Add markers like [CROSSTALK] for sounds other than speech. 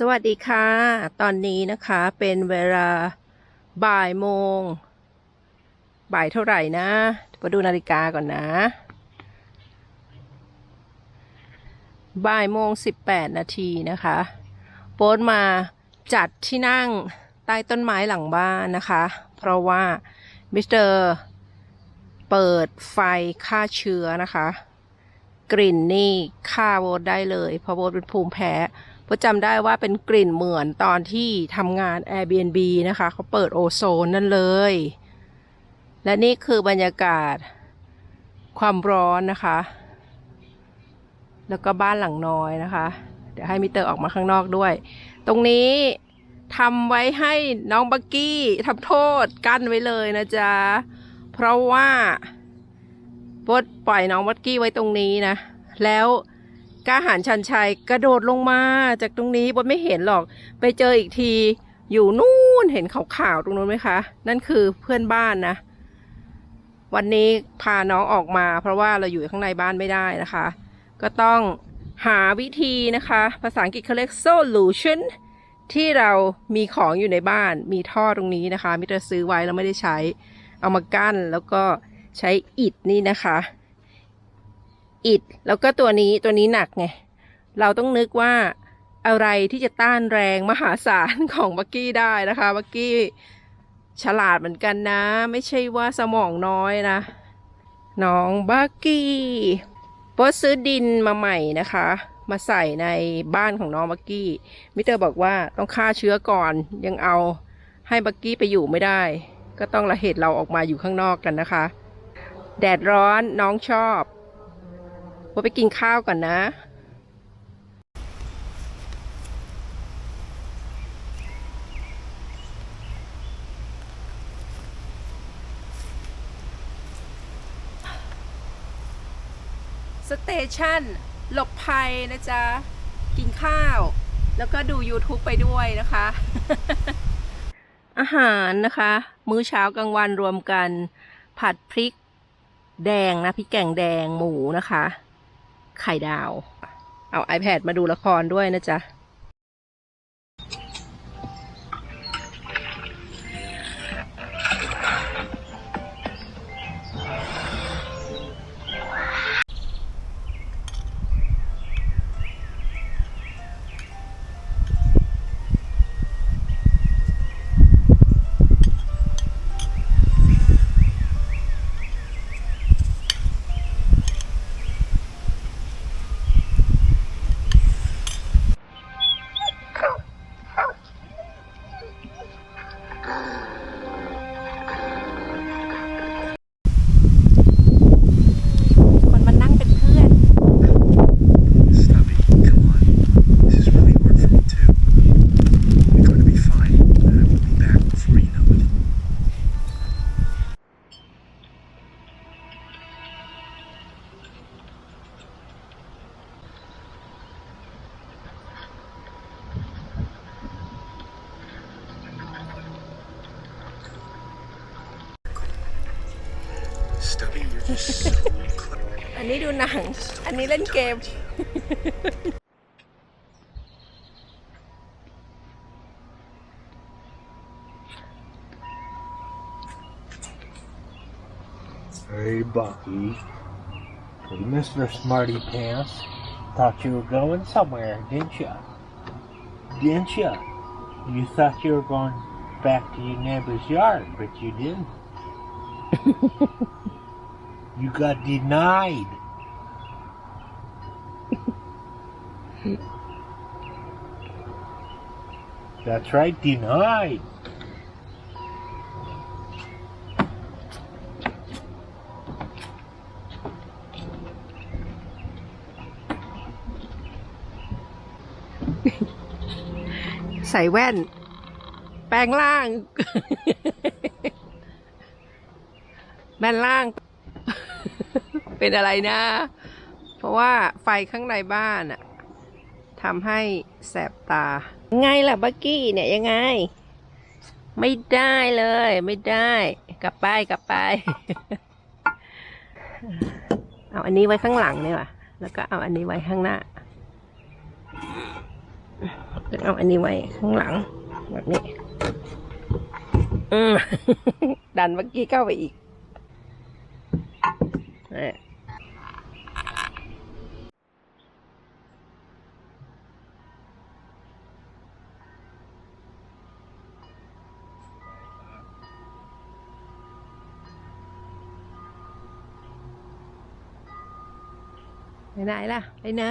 สวัสดีค่ะ ตอนนี้นะคะเป็นเวลาบ่ายโมง บ่ายเท่าไหร่นะมาดูนาฬิกาก่อนนะ บ่ายโมงสิบแปดนาทีนะคะ โป๊ตมาจัดที่นั่งใต้ต้นไม้หลังบ้านนะคะ เพราะว่ามิสเตอร์เปิดไฟฆ่าเชื้อนะคะ กลิ่นนี่ฆ่าโบทได้เลย เพราะโบทเป็นภูมิแพ้ โบทจำได้ว่าเป็นกลิ่นเหมือนตอนที่ทำงาน Airbnb นะคะเขาเปิดโอโซนนั่นเลย และนี่คือบรรยากาศความร้อนนะคะ แล้วก็บ้านหลังน้อยนะคะ เดี๋ยวให้มิเตอร์ออกมาข้างนอกด้วย ตรงนี้ทำไว้ให้น้องบักกี้ทำโทษกั้นไว้เลยนะจ๊ะ เพราะว่าบดปล่อยน้องบักกี้ไว้ตรงนี้นะ แล้ว ก้าหารชันชัยกระโดดลงมาจากตรงนี้บดไม่เห็นหรอก ไปเจออีกที อยู่นู่นเห็นขาวๆตรงนู้นไหมคะ นั่นคือเพื่อนบ้านนะ วันนี้พาน้องออกมา เพราะว่าเราอยู่ข้างในบ้านไม่ได้นะคะ ก็ต้องหาวิธีนะคะ ภาษาอังกฤษเขาเรียก solution ที่เรามีของอยู่ในบ้านมีท่อตรงนี้นะคะมิเตอร์ซื้อไว้แล้วไม่ได้ใช้ เอามากั้นแล้วก็ใช้อิฐนี่นะคะ อิฐแล้วก็ตัวนี้ตัวนี้หนักไง เราต้องนึกว่าอะไรที่จะต้านแรงมหาศาลของบักกี้ได้นะคะบักกี้ฉลาดเหมือนกันนะ ไม่ใช่ว่าสมองน้อยนะ น้องบักกี้โพสซื้อดินมาใหม่นะคะ มาใส่ในบ้านของน้องบักกี้มิเตอร์บอกว่าต้องฆ่าเชื้อก่อนยังเอาให้บักกี้ไปอยู่ไม่ได้ ก็ต้องละเหตุเราออกมาอยู่ข้างนอกกันนะคะ แดดร้อนน้องชอบ ว่าไปกินข้าวก่อนนะ สเตชันหลบภัยนะจ๊ะ กินข้าว แล้วก็ดู YouTube ไปด้วยนะคะ อาหารนะคะ มื้อเช้ากลางวันรวมกัน ผัดพริก แดงนะพริกแกงแดงหมูนะคะ ไข่ดาว เอา iPad มาดูละครด้วยนะจ๊ะ [LAUGHS] อันนี้ดูหนัง อันนี้เล่นเกม Hey, Bucky. Hey, Mr. Smarty Pants. Thought you were going somewhere, didn't you? Didn't you? You thought you were going back to your neighbor's yard, but you didn't. [LAUGHS] you got denied. That's right, denied. ใส่แว่น [LAUGHS] แปลงร่าง แปลงร่าง เป็นอะไรนะ เพราะว่าไฟข้างในบ้านอะทำให้แสบตา ไงล่ะบักกี้เนี่ยยังไง ไม่ได้เลย ไม่ได้ กลับไปกลับไป เอาอันนี้ไว้ข้างหลังนี่ว่ะ แล้วก็เอาอันนี้ไว้ข้างหน้าแล้วเอาอันนี้ไว้ข้างหลัง แบบนี้ดันเมื่อกี้เข้าไปอีก นี่ไปไหนล่ะไปไหน